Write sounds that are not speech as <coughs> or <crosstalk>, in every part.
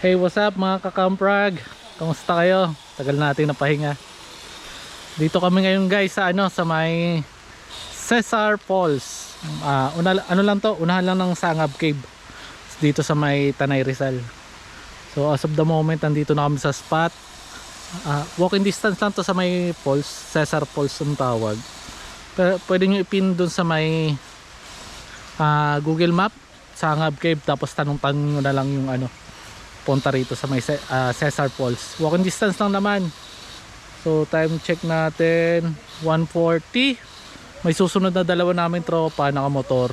Hey, what's up mga kakamprag? Kamusta kayo? Tagal natin napahinga. Dito kami ngayon guys sa ano sa may Cesar Falls. Uh, una, ano lang to? Unahan lang ng Sangab Cave. Dito sa may Tanay Rizal. So as of the moment, nandito na kami sa spot. Uh, walking distance lang to sa may Falls. Cesar Falls ang tawag. Pero pwede nyo ipin dun sa may uh, Google Map. Sangab Cave. Tapos tanong-tanong na lang yung ano punta rito sa may uh, Cesar Falls. Walking distance lang naman. So time check natin. 140 may susunod na dalawa namin tropa nakamotor.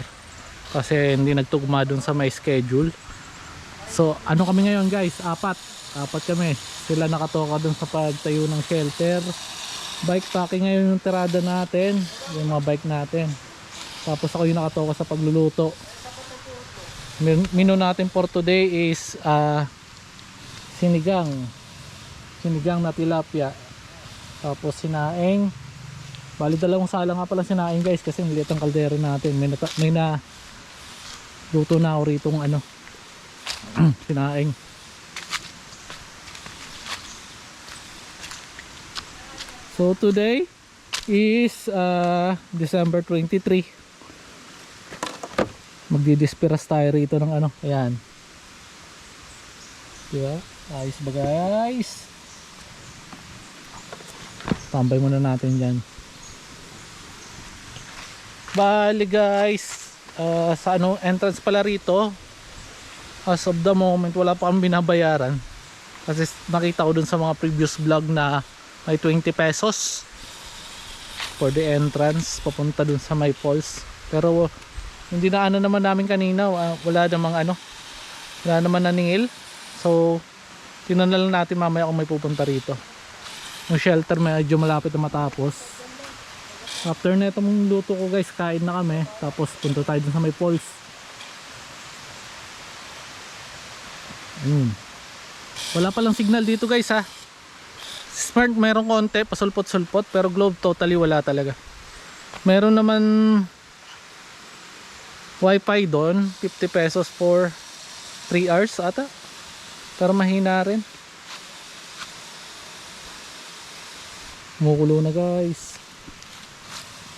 Kasi hindi nagtugma dun sa may schedule. So ano kami ngayon guys? Apat. Apat kami. Sila nakatoka dun sa pagtayo ng shelter. Bike packing ngayon yung tirada natin. Yung mga bike natin. Tapos ako yung nakatoka sa pagluluto. Menu natin for today is uh, sinigang. Sinigang na tilapia. Tapos sinaing. Bali dalawang sala nga pala sinaing guys kasi nilit ang kaldero natin. May na, may na luto na ako rito ng ano <clears throat> sinaing. So today is uh, December 23 magdidisperas tayo rito ng ano ayan. Diba ayos ba guys? Tambay muna natin dyan. Bali guys uh, sa ano entrance pala rito as of the moment wala pa kami binabayaran. Kasi nakita ko dun sa mga previous vlog na may 20 pesos for the entrance papunta dun sa may falls. Pero yung dinaanan naman namin kanina wala namang ano wala naman naningil. So Tingnan natin mamaya kung may pupunta rito. Yung shelter medyo malapit na matapos. After na itong luto ko guys, kain na kami. Tapos punta tayo dun sa may falls. Mm. Wala palang signal dito guys ha. Smart meron konti, pasulpot-sulpot. Pero globe totally wala talaga. Meron naman wifi doon. 50 pesos for 3 hours ata pero mahina rin. Kumukulo na guys.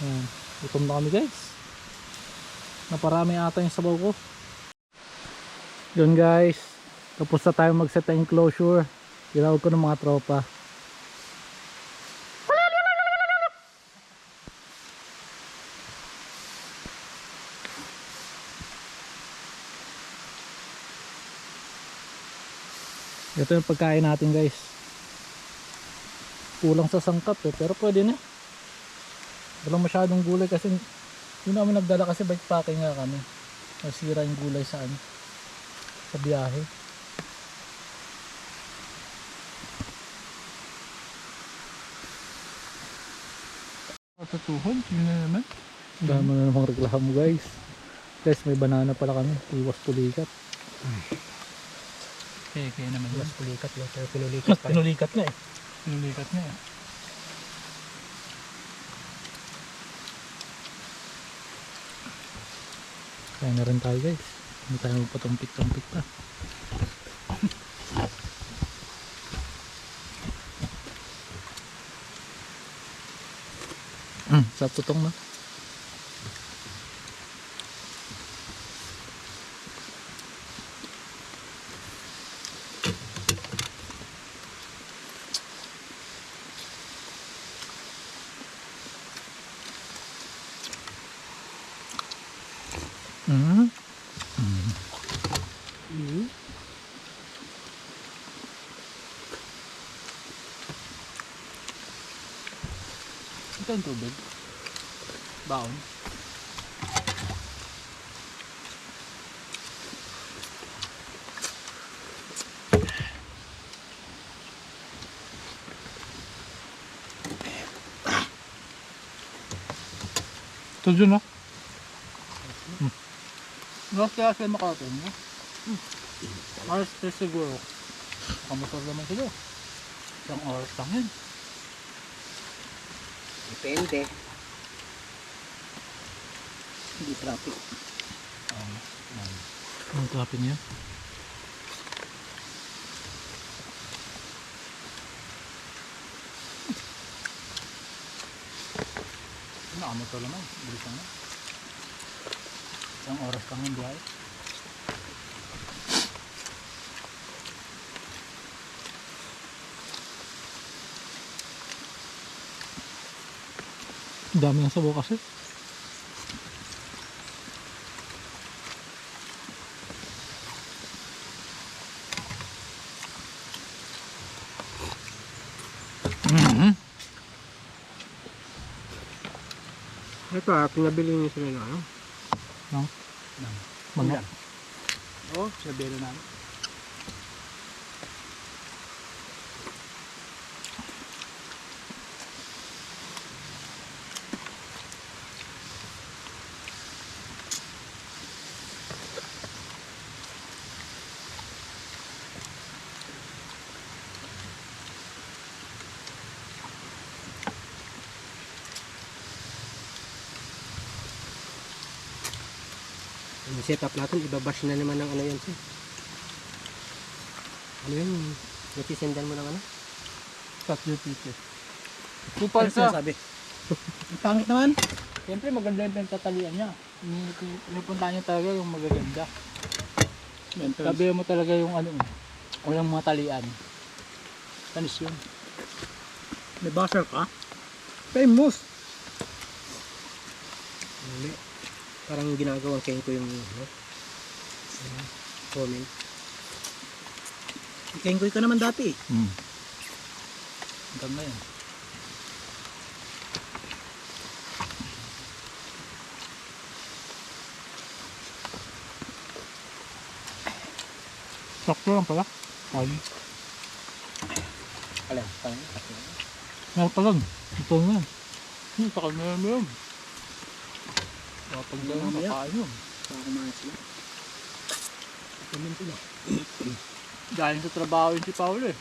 Ayan. Gutom na kami guys. Naparami ata yung sabaw ko. Yun guys. Tapos na tayo mag-set ng enclosure. Ginawag ko ng mga tropa. ito yung pagkain natin guys. Kulang sa sangkap eh. Pero pwede na. Walang masyadong gulay kasi yun namin nagdala kasi bike packing nga kami. Nasira yung gulay sa ano sa biyahe. Matutuhod yun na naman. Dama na namang reklamo guys. Guys may banana pala kami. Iwas pulikat ay. Kasi kaya naman yun. Mas pulikat yun. Pero pinulikat Mas pinulikat na eh. Pinulikat na eh. Kaya na rin tayo guys. Hindi tayo magpatumpik-tumpik pa. Mm, sa putong na. tayong tubig? Baon? Ito dyan ah. Oh. Hmm. North kaya sila makarating no? Hmm. Alas 3 siguro. Kamusor naman sila. Isang. depende di traffic ang traffic niya nah, Ano, amo to lang, bilis na. Isang oras kang hindi ayos. Dami ng sabaw kasi. Mhm. Ito ah, pinabili niyo sila ng ano? Manok. Oo, oh, sabihin na namin. Setup natin, ibabash na naman ng ano yan siya. Ano yun? Natisendan mo ng ano? GPT. Ano Kupal sa. sinasabi? Ang pangit naman. Siyempre maganda yung pinagtatalian niya. Pinupunta niya talaga yung magaganda. Sabi mo talaga yung ano, walang mga talian. Tanis yun. May buzzer ka? Famous! Hindi. Parang ginagawang kayo ko yung ano, comment. Kengkoy ka naman dati. Mm. Ganda yun. Sakto lang pala. Ay. Alam, parang Meron pa lang. Ito na yan. Hmm, takal na yan yun. Kapag gano'n Mamaya. Baka kumain sila. Comment sila. Galing sa trabaho yun si Paolo eh.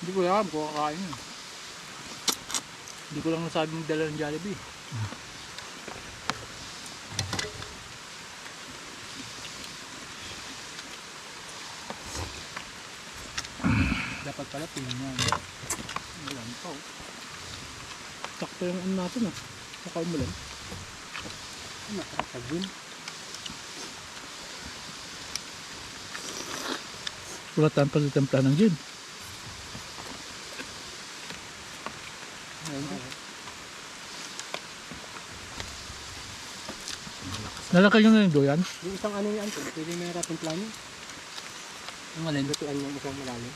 Hindi ko alam kung kakain yun. Hindi ko lang nasabi magdala ng Jollibee. Dapat pala tingin yan. Wala pa oh. Sakto yung ano natin ah. Saka umulan. Nakakasag yun. Wala tayong pagtitimpla ng gin. Nalakay nyo na yung doyan. Yung isang ano yan, pwede may natin plano. Ang alin? Lutuan yung isang malalim.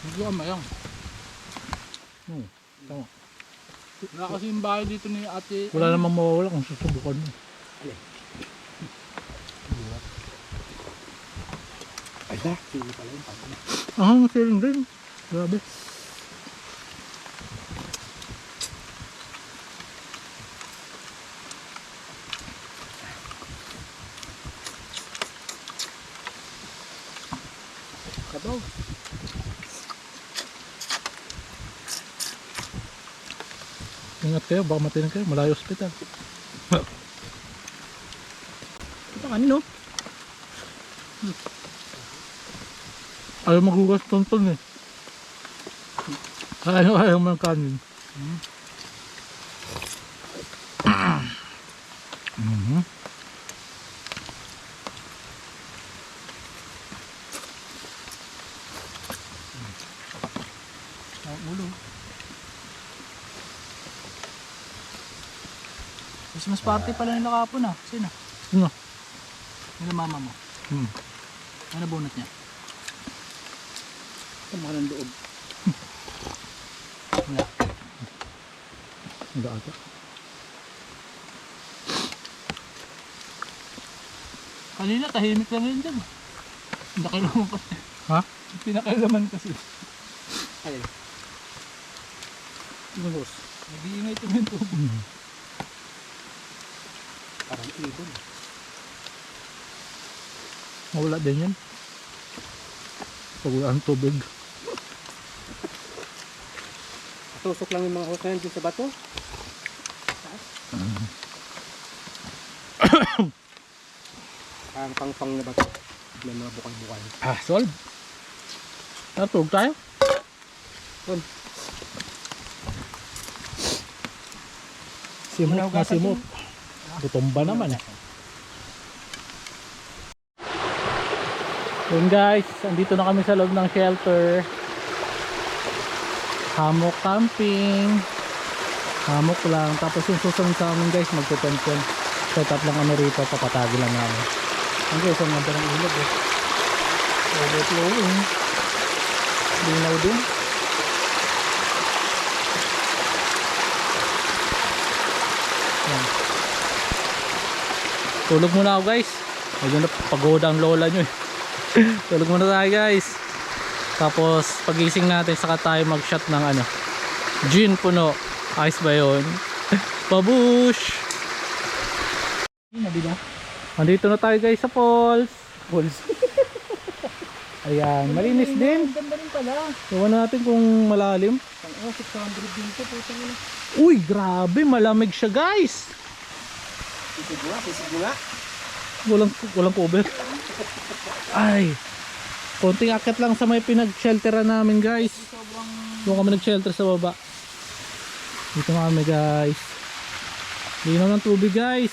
Hindi ko amayang. Hmm. Tama. Wala kasi yung bahay dito ni ate. Wala namang mawawala kung susubukan mo. Ay da, sili pala yung pangin. Ah, siling din. Grabe. Ingat kayo, baka matinig kayo. Malayo hospital. Ito kanino? Ayaw magugas tonton eh. Ayaw, ayaw man kanin. Mhm. Ang ulo. Christmas party pala nila kapon ah. Sino? Sino? Nila mama mo. Hmm. Ano bunot niya? Tama ng loob. Wala. Hindi ata. Kanina tahimik lang yun dyan. Nakailaman pa. Ha? Pinakailaman kasi. Alin? Lungos. Nag-iingay tuminto. Hmm. Parang ibon. Mawala din yan. Pag wala ang tubig. Tusok lang yung mga hose na dun sa bato. <coughs> Parang pang-pang na bato. May mga bukal-bukal. Ah, solve. Natulog tayo. Simot na simot. Gutom naman eh. Yun guys, andito na kami sa loob ng shelter. Hammock camping. Hammock lang. Tapos yung susunod sa amin guys, magtutempen. Set up lang kami rito, papatagi lang namin. Ang guys, ang ganda ng ilog eh. Overflowing. Linaw din. Yan. Tulog muna ako guys. Medyo na pagoda ang lola nyo eh. <laughs> Tulog muna tayo guys. Tapos pagising natin saka tayo mag shot ng ano. Gin puno. Ayos ba yun? Babush! Hindi na, Andito na tayo guys sa falls. Balls. <laughs> Ayan, malinis din. Ganda rin pala. Iwan natin kung malalim. Oh, 600 dito po sa mga. Uy, grabe, malamig siya guys. Sisig nga, sisig nga. Walang, walang cover. Ay, konting akit lang sa may pinag-shelteran namin guys. Doon kami nag-shelter sa baba. Dito kami guys. Linaw ng tubig guys.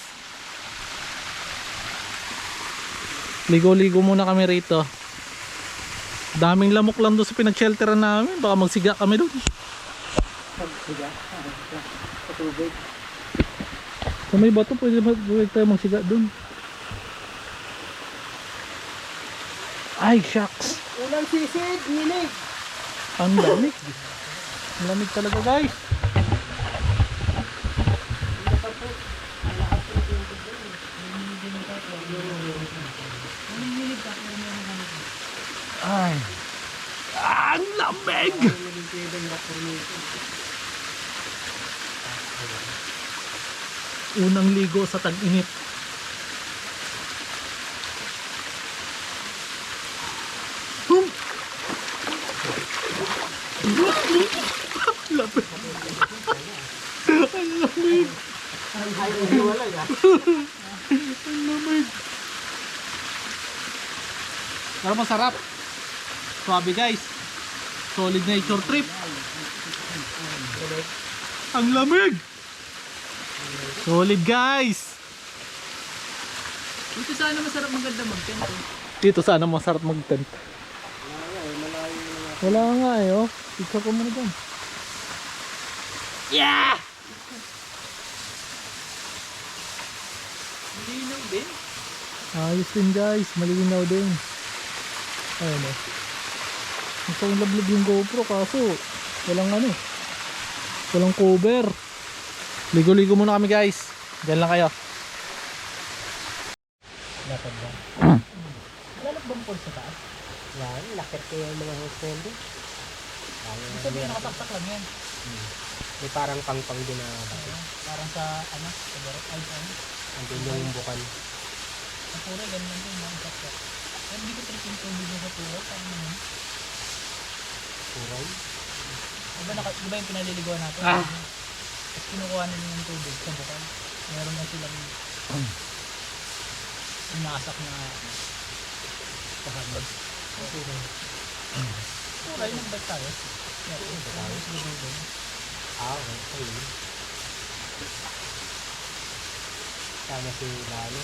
Ligo-ligo muna kami rito. Daming lamok lang doon sa pinag-shelteran namin. Baka magsiga kami doon. pagsiga. Sa. Sa may bato pwede pwede tayo magsiga doon. Ay, shucks. Unang sisid, nilig. Ang lamig. Ang lamig talaga guys. Ay. Ang lamig. Unang ligo sa tag-init. Hum. <laughs> Lamig. Ang lamig. Ang lamig. Pero masarap. Swabe guys. Solid nature trip. Ang lamig. Solid guys. Dito sana masarap maganda mag-tent. eh. Dito sana masarap mag-tent. Wala nga eh oh. Picture ko muna doon. Yeah! Linaw din. Ayos din guys. Malinaw din. Ayun oh. Mukhang lablab yung GoPro kaso walang ano. Walang cover. Ligo-ligo muna kami guys. Diyan lang kayo. Lakad ba? <clears throat> Lalak bang pool sa taas? Yan, lakad ko yung mga hostel. Ibig sabihin nakataktak lang yan. May parang pang-pang din na bakit. Parang sa ano, sa barok ay ano. Andun yung bukan. Sa pura, ganun lang din, mga taktak. Pero hindi ko trip yung tubig sa pura, parang naman. Kuray. Diba, naka, diba yung pinaliliguan natin? Ah. Tapos kinukuha nila ng tubig sa bukal. Meron na silang inasak na kahabag. Pura, yung nagbag tayo. Yeah, yung tayo. Ah, okay. Ayun. Sama si Lalo.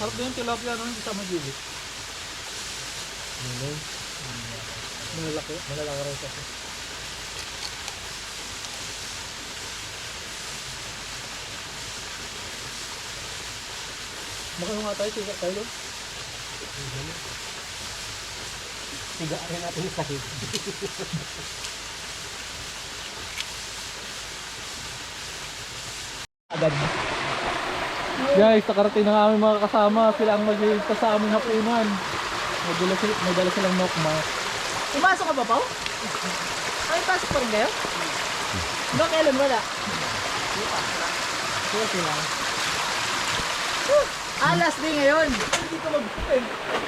Sarap din yung tilapia no, hindi sama gilid. Nunoy. Malalaki. Malalaki rin kasi. Makaano nga tayo, tiga tayo doon. Tigaan natin yung sahig. Agad. Guys, nakarating na kami mga kasama. Sila ang magliligtas sa aming hapunan. May dala, sila, may dala silang nokma. Pumasok ka ba, Pao? Ay, pasok pa rin kayo? Ba, kailan wala? Kaya sila. Ah, last day ngayon.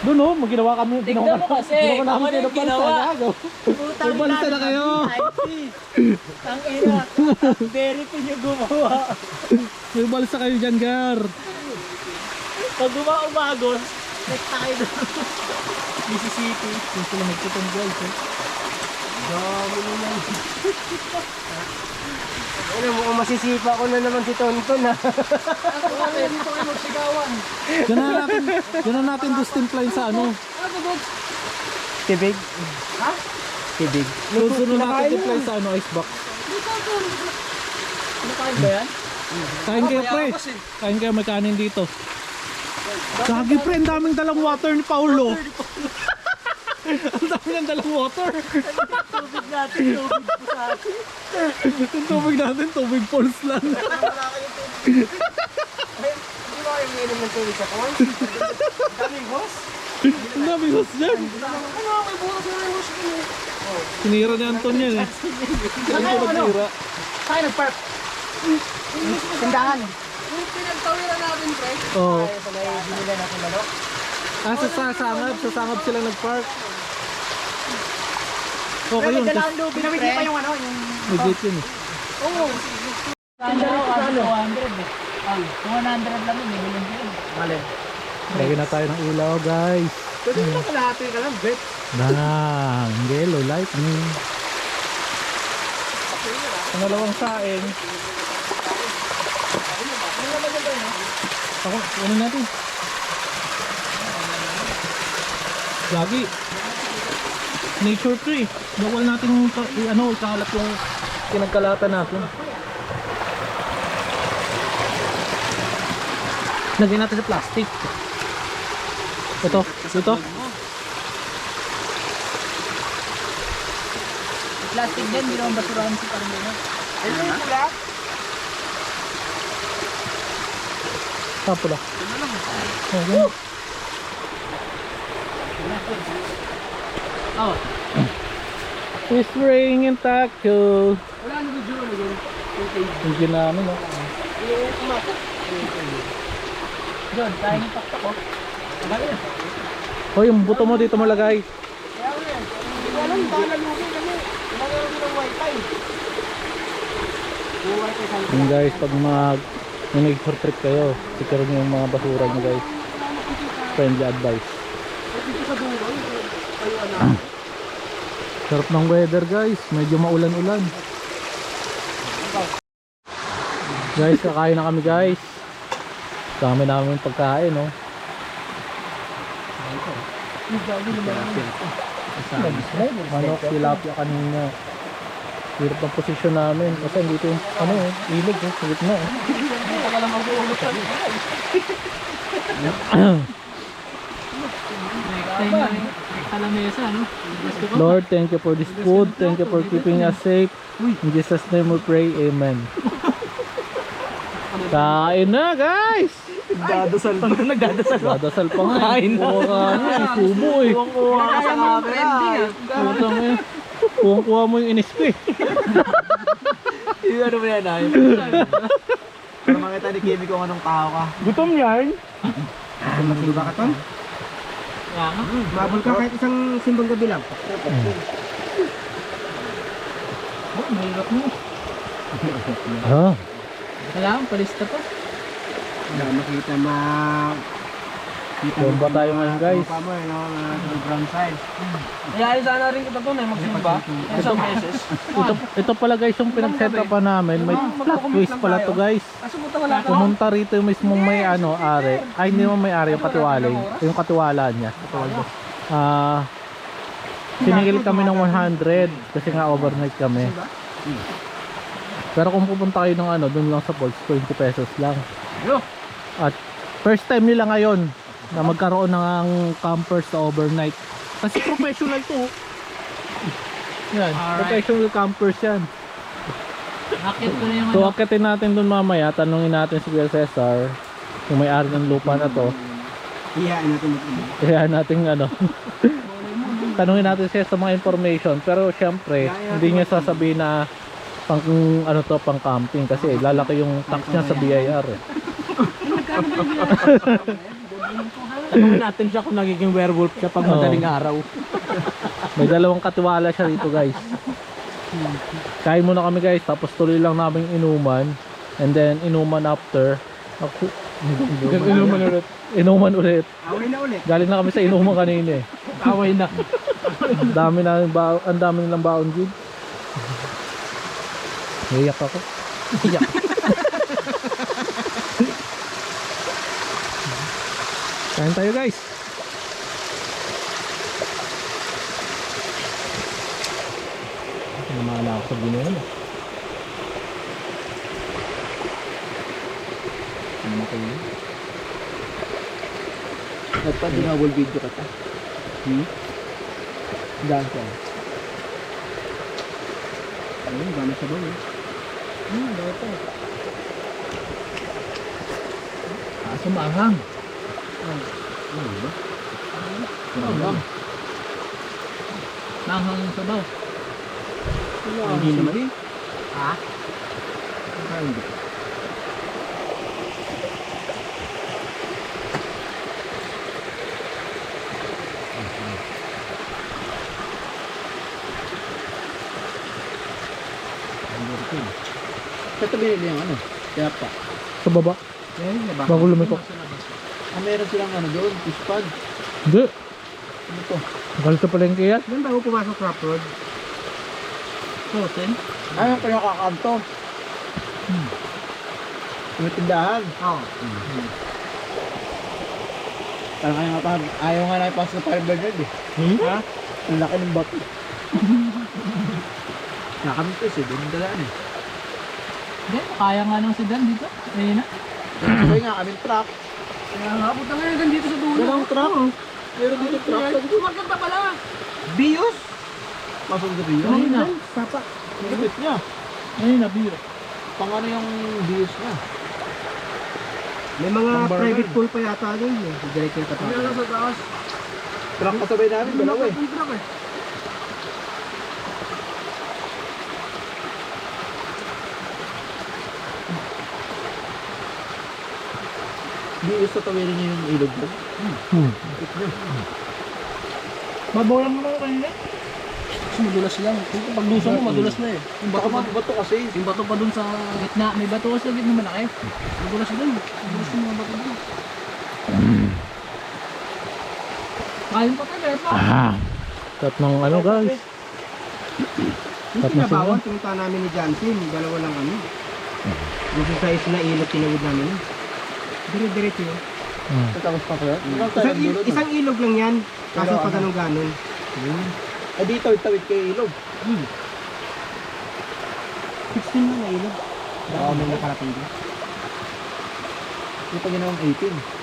Doon oh, maginawa kami. Tignan mo kasi, Ginawa namin kung ano kayo ng ginawa. bansa, gago. Putang May balsa na kayo. Ang ina. Very pin yung gumawa. May kayo dyan, Gar. Pag gumawa umagos, next tayo doon. Mississippi. Yung sila nagtutong guys eh. Ano, mukhang masisipa ko na naman si Tonton ha. Dito kayo magsigawan. Diyan na natin, diyan na natin distimplayin sa ano. Tibig? Ha? Tibig. Sunod natin timplayin sa ano, ice box. Nakain ba yan? Kain kayo pre. Kain kayo may kanin dito. Gagi pre, ang daming dalang water ni Paulo. Ang dami ng dalang water. Tubig natin, tubig po sa atin. Yung tubig natin, tubig falls lang. Hindi ba kayo umiinom ng tubig sa pond? Daming hose? ang daming hos dyan. Ano, may bukas na yung hose ko eh. Sinira ni Anton yan eh. Ano ko nagtira? Saan nag-park? Tindahan. Oo. Kaya sa may binila natin manok. Ah, sa sasangab, sa sangab sila nag-park. Okay yun, Dala kasi ang lubid, Pinamigay pa yung ano, yung... legit yun eh. Oo. Ano, ano, 200 eh. Ah, 200 lang yun, eh, bilhin ko yun. Malin. Lagyan na tayo ng ilaw guys. Pwede mo lang kalahati ka lang, bet. Bang! Yellow lightning. Pangalawang saing. Ako, ano natin? Lagi. Nature tree. Bawal natin ano, ikalat yung pinagkalatan natin. Lagyan natin sa plastic. Ito, ito. Plastic din, hindi naman basurahan si Carmelo. Ayun yung pula. Tapo lang. Oh. Oh, Whispering in taco. Wala nang video ano yun. Yung ginano, no? Yung kumakot. John, kaya yung pakpak ko. Oh, yung buto mo dito mo lagay. Kaya ko yan. Hindi ko alam, baka nalugi kami. Ginagawa ko ng wifi. Yung Yung guys, pag mag may nag trip kayo, secure nyo yung mga basura nyo guys. Friendly advice. dito sa dulo. yung Kayo ano. Sarap ng weather guys, medyo maulan-ulan. Guys, kakain na kami guys. Dami namin pagkain, no? Manok, tilapia kanina. Hirap ang posisyon namin kasi dito yung ano eh, ilog eh, sa gitna eh. Next time na. Kalamesa, no? Lord, thank you for this food. Thank you for keeping us safe. In Jesus' name we pray. Amen. <laughs> Kain na, guys! Dadasal pa. <laughs> Nagdadasal Dadasal pa nga. eh. Puro ka ano, eh, subo eh. Kuha ka sa camera. Putang eh. Kuha-kuha mo yung inis ko eh. <laughs> Yung ano mo yan ay. Para makita ni Kimi kung anong tao ka. Gutom yan. Matulog ka ton? Kaya nga. Mabul ka kahit isang simbang gabi lang. Oh, mahirap mo. Ah, Kailangan palista pa. Wala makita ma... Kita doon ba tayo ngayon guys? Mukha mo eh, no? Sa ground side. Kaya sana rin kita doon eh, magsimba. Isang beses. Ito, ito pala guys yung pinag-set up namin. May plot twist pala to guys. Mo ka. Pumunta rito yung mismong may ano, are. Ay, hindi naman may are, yung katiwala. Yung katiwala niya. Ah, siningil kami ng 100 kasi nga overnight kami. Pero kung pupunta kayo ng ano, dun lang sa Pulse, 20 pesos lang. At first time nila ngayon na magkaroon ng campers sa overnight. Kasi professional to. Yan, Alright. professional campers yan. Nakit ko na yung So ano. akitin natin dun mamaya, tanungin natin si Kuya Cesar kung may-ari ng lupa na to. Iyain natin mag Kaya natin ano, <laughs> tanungin natin siya sa mga information. Pero syempre, hindi niya sasabihin na pang ano to, pang camping kasi lalaki yung tax niya sa BIR eh. <laughs> Tanungin natin siya kung nagiging werewolf siya pag madaling araw. May dalawang katiwala siya dito guys. Kain muna kami guys, tapos tuloy lang namin inuman. And then inuman after. Ako, Inuman ulit. inuman ulit. Away na ulit. Galing na kami sa inuman kanina eh. Away na. Ang dami na baon, ang dami nilang baon din. Iyak ako. Iyak. <laughs> Kain tayo guys. Namala ako sa eh. Ano na kayo? Nagpa-dinawal video ka ta. Hmm? Daan ko. Ayun, gano'n sa bawal. Hmm, pa. Ah, sumanghang. Ano ba? Sumanghang. Nanghang yung sabaw. Hindi naman. Ha? Ah, hindi. Sa tabi nila yung ano? Kaya pa. Sa baba. Diba? Bago lumiko. Ah, meron silang ano doon, fish pad. Hindi. Ano to? Galito pala yung kaya. Doon bago pumasok crop road. Protein? Ah, yung pinakakanto. Hmm. Yung tindahan. Oo. Hmm. Parang kaya nga pa, ayaw nga na ipasok sa Fire Bernard eh. Hmm? Ha? Ang laki ng bato. <laughs> Nakamit eh, doon ang dalaan eh. Hindi, kaya nga ng sedan dito. Ayun na. Sabay nga kaming truck. Kaya nga, puta nga hanggang dito sa dulo. Dalawang truck. Meron dito truck. Sumakanta pala. Bios? Pasok sa Bios? Ayun na. Papa. Lupit niya. Ayun na, biro. Pang ano yung Bios niya? May mga private pool pa yata doon. Eh. Direct yung Ayun na sa taas. Truck kasabay namin, dalawa eh. Truck eh. Bios sa tawirin niya yung ilog mo. Hmm. Niya. Mabaw lang naman kanina. Mas madulas lang. Pag lusa mo, madulas na eh. Yung bato, bato, bato kasi. Yung bato pa dun sa gitna. May bato sa gitna malaki. Madulas dun. Madulas yung mga bato dun. Kain pa tayo, pa. Ah. Tat ng ano guys. Yung pinabawan, pumunta namin ni Jansen. Dalawa lang ano. Yung sa size na ilog, tinawid namin. yun. Dire-diretso yun. Hmm. Tapos pa ko yan? Isang, il- isang ilog lang yan. Kaso Pero pa ano? ganun ganon. Eh dito, tawid kay ilog. 16 lang na ilog. Baka may nakarating pa ginawang 18.